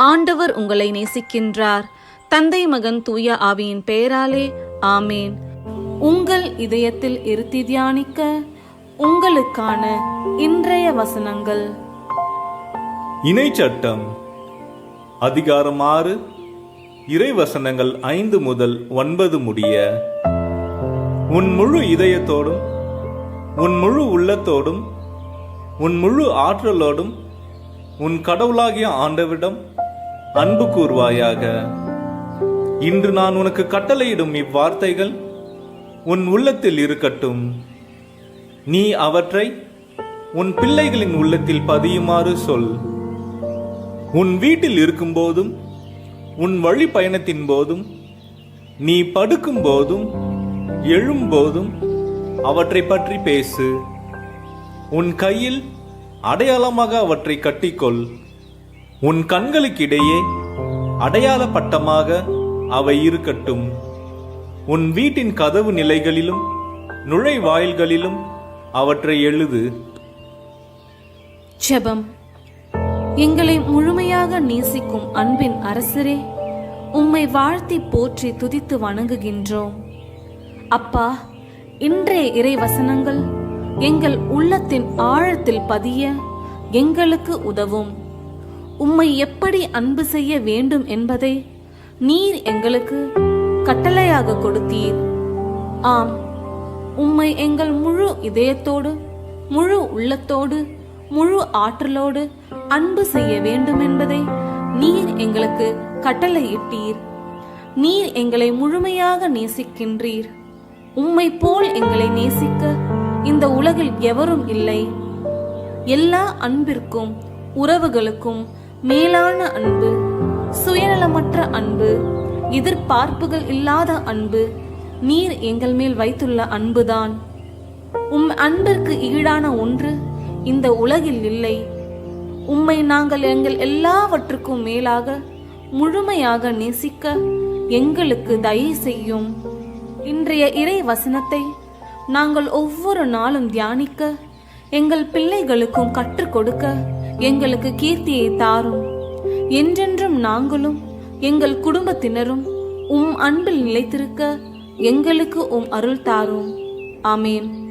ஆண்டவர் உங்களை நேசிக்கின்றார். தந்தை மகன் தூய ஆவியின் பெயராலே ஆமேன். உங்கள் இதயத்தில் இருத்தி தியானிக்க உங்களுக்கான இன்றைய வசனங்கள். இணைச்சட்டம் அதிகாரம் ஆறு இறைவசனங்கள் ஐந்து முதல் ஒன்பது முடிய உன் முழு இதயத்தோடும் உன் முழு உள்ளத்தோடும் உன் முழு ஆற்றலோடும் உன் கடவுளாகிய ஆண்டவிடம் அன்பு கூர்வாயாக இன்று நான் உனக்கு கட்டளையிடும் இவ்வார்த்தைகள் உன் உள்ளத்தில் இருக்கட்டும். நீ அவற்றை உன் பிள்ளைகளின் உள்ளத்தில் பதியுமாறு சொல். உன் வீட்டில் இருக்கும்போதும் உன் வழி பயணத்தின் போதும் நீ படுக்கும் போதும் எழும்போதும் அவற்றை பற்றி பேசு. உன் கையில் அடையாளமாக அவற்றை கட்டிக்கொள். உன் கண்களுக்கிடையே அடையாள பட்டமாக அவை இருக்கட்டும். உன் வீட்டின் கதவு நிலைகளிலும் நுழைவாயில்களிலும் அவற்றை எழுது. ஜெபம். எங்களை முழுமையாக நேசிக்கும் அன்பின் அரசரே உம்மை வாழ்த்தி போற்றி துதித்து வணங்குகின்றோம். அப்பா இன்றைய இறை வசனங்கள் எங்கள் உள்ளத்தின் ஆழத்தில் பதிய எங்களுக்கு உதவும். உம்மை எப்படி அன்பு செய்ய வேண்டும் என்பதை நீர் எங்களுக்கு கட்டளையாக கொடுத்தீர். ஆம் உம்மை எங்கள் முழு இதயத்தோடு முழு உள்ளத்தோடு முழு ஆற்றலோடு அன்பு செய்ய வேண்டும் என்பதை நீர் எங்களுக்கு கட்டளையிட்டீர். நீர் எங்களை முழுமையாக நேசிக்கின்றீர். உம்மை போல் எங்களை நேசிக்க இந்த உலகில் எவரும் இல்லை. எல்லா அன்பிற்கும் உறவுகளுக்கும் மேலான அன்பு சுயநலமற்ற அன்பு எதிர்பார்ப்புகள் இல்லாத அன்பு நீர் எங்கள் மேல் வைத்துள்ள அன்புதான். உம் அன்பிற்கு ஈடான ஒன்று இந்த உலகில் இல்லை. உம்மை நாங்கள் எங்கள் எல்லாவற்றுக்கும் மேலாக முழுமையாக நேசிக்க எங்களுக்கு தயவு செய்யும். இன்றைய இறை வசனத்தை நாங்கள் ஒவ்வொரு நாளும் தியானிக்க எங்கள் பிள்ளைகளுக்கும் கற்றுக் கொடுக்க எங்களுக்கு கீர்த்தியை தாரும். என்றென்றும் நாங்களும் எங்கள் குடும்பத்தினரும் உம் அன்பில் நிலைத்திருக்க எங்களுக்கு உம் அருள் தாரும். ஆமேன்.